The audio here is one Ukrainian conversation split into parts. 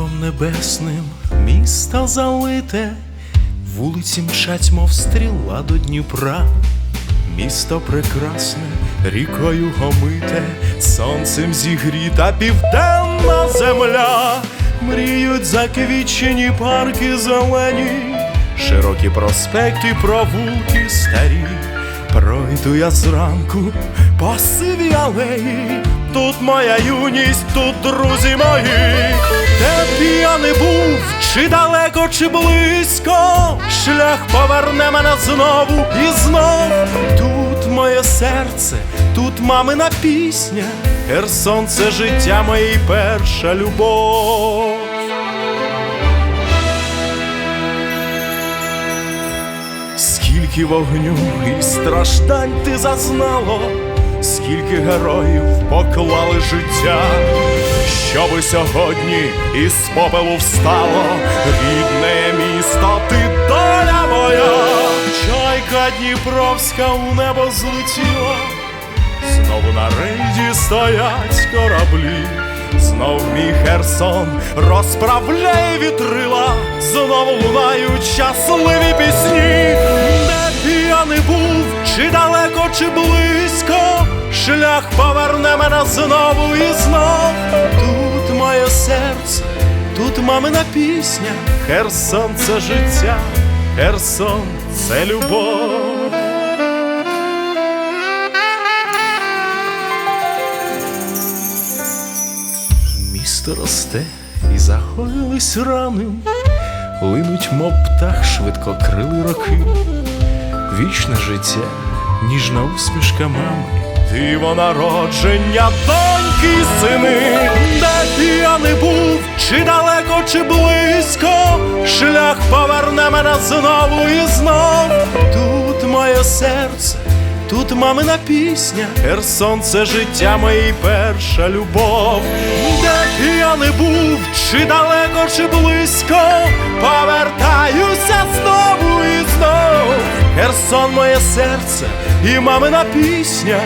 небесним місто залите, вулиці мчать, мов стріла до Дніпра. Місто прекрасне, рікою гомите, сонцем зігріта південна земля, мріють заквічені парки зелені, широкі проспекти, провулки старі. Пройду я зранку по сивій алеї, тут моя юність, тут друзі мої, де б я не був, чи далеко, чи близько, шлях поверне мене знову і знов. Тут моє серце, тут мамина пісня, Херсон це життя моє перша любов. Скільки вогню і страждань ти зазнало, скільки героїв поклали життя, щоби сьогодні із попелу встало. Рідне місто, ти доля моя, чайка Дніпровська у небо злетіла, знову на рейді стоять кораблі. Знов мій Херсон розправляє вітрила, знову лунають щасливі пісні, я не був, чи далеко, чи близько, шлях поверне мене знову і знов. Тут моє серце, тут мамина пісня, Херсон це життя, Херсон це любов. Місто росте і загоїлись рани, линуть, мов птах, швидко крили роки, вічне життя, ніжна усмішка мами, диво народження, доньки сини, де б я не був, чи далеко, чи близько, шлях поверне мене знову і знов. Тут моє серце. Тут мамина пісня, Херсон це життя моє перша любов. Де б я не був, чи далеко, чи близько, повертаюся знову і знов. Херсон моє серце і мамина пісня,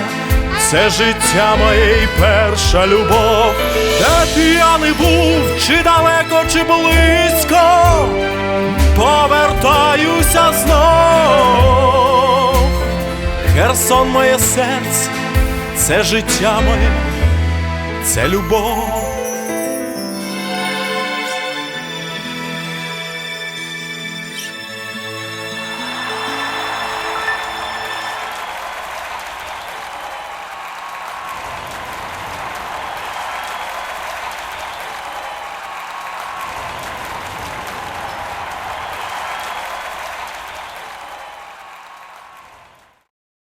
це життя моє й перша любов. Де б я не був, чи далеко, чи близько, повертаюся знов. Херсон моє серце, це життя моє, це любов.